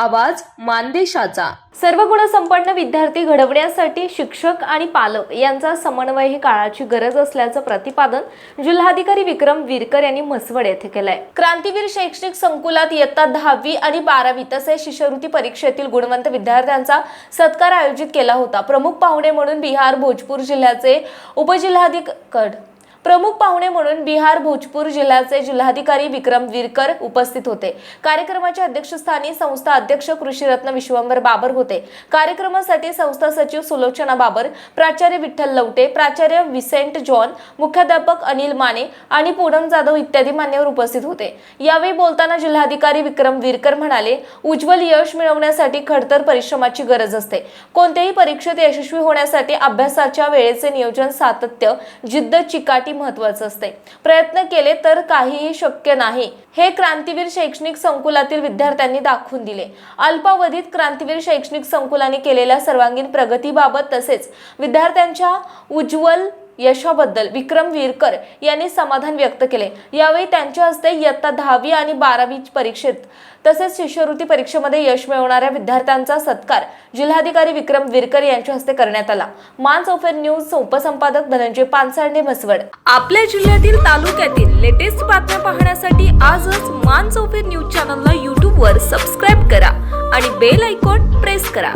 आवाज मानदेशाचा. सर्व गुणसंपन्न विद्यार्थी घडवण्यासाठी शिक्षक आणि पालक यांचा समन्वय ही काळाची गरज असल्याचं प्रतिपादन जिल्हाधिकारी विक्रम विरकर यांनी म्हसवड येथे केलंय. क्रांतीवीर शैक्षणिक संकुलात इयत्ता दहावी आणि बारावी तसेच शिष्यवृत्ती परीक्षेतील गुणवंत विद्यार्थ्यांचा सत्कार आयोजित केला होता. प्रमुख पाहुणे म्हणून बिहार भोजपूर जिल्ह्याचे उपजिल्हाधिकारी प्रमुख पाहुणे म्हणून बिहार भोजपूर जिल्ह्याचे जिल्हाधिकारी विक्रम विरकर उपस्थित होते. कार्यक्रमाच्या अध्यक्षस्थानी संस्था अध्यक्ष कृषीरत्न विश्वंभर बाबर होते. कार्यक्रमासाठी संस्था सचिव सुलोचना बाबर प्राचार्य विठ्ठल लवटे प्राचार्य विसेंट जॉन मुख्याध्यापक अनिल माने आणि पूनम जाधव इत्यादी मान्यवर उपस्थित होते. यावेळी बोलताना जिल्हाधिकारी विक्रम विरकर म्हणाले उज्ज्वल यश मिळवण्यासाठी खडतर परिश्रमाची गरज असते. कोणत्याही परीक्षेत यशस्वी होण्यासाठी अभ्यासाच्या वेळेचे नियोजन सातत्य जिद्द चिकाटी महत्वाचं असते. प्रयत्न केले तर काहीही शक्य नाही. हे क्रांतीवीर शैक्षणिक संकुलातील विद्यार्थ्यांनी दाखवून दिले. अल्पावधीत क्रांतीवीर शैक्षणिक संकुलाने केलेल्या सर्वांगीण प्रगतीबाबत तसेच विद्यार्थ्यांच्या उज्ज्वल यशाबद्दल विक्रम वीरकर यांनी समाधान व्यक्त केले. यावेळी त्यांच्या हस्ते इयत्ता दहावी आणि बारावी परीक्षेत तसेच शिष्यवृत्ती परीक्षेमध्ये यश मिळवणाऱ्या विद्यार्थ्यांचा सत्कार जिल्हाधिकारी विक्रम विरकर यांच्या हस्ते करण्यात आला. मान सोफेर न्यूज उपसंपादक धनंजय पानसांडे म्हसवड. आपल्या जिल्ह्यातील तालुक्यातील लेटेस्ट बातम्या पाहण्यासाठी आजच मान सोफेर न्यूज चॅनलला यूट्यूबवर सबस्क्राईब करा आणि बेल आयकॉन प्रेस करा.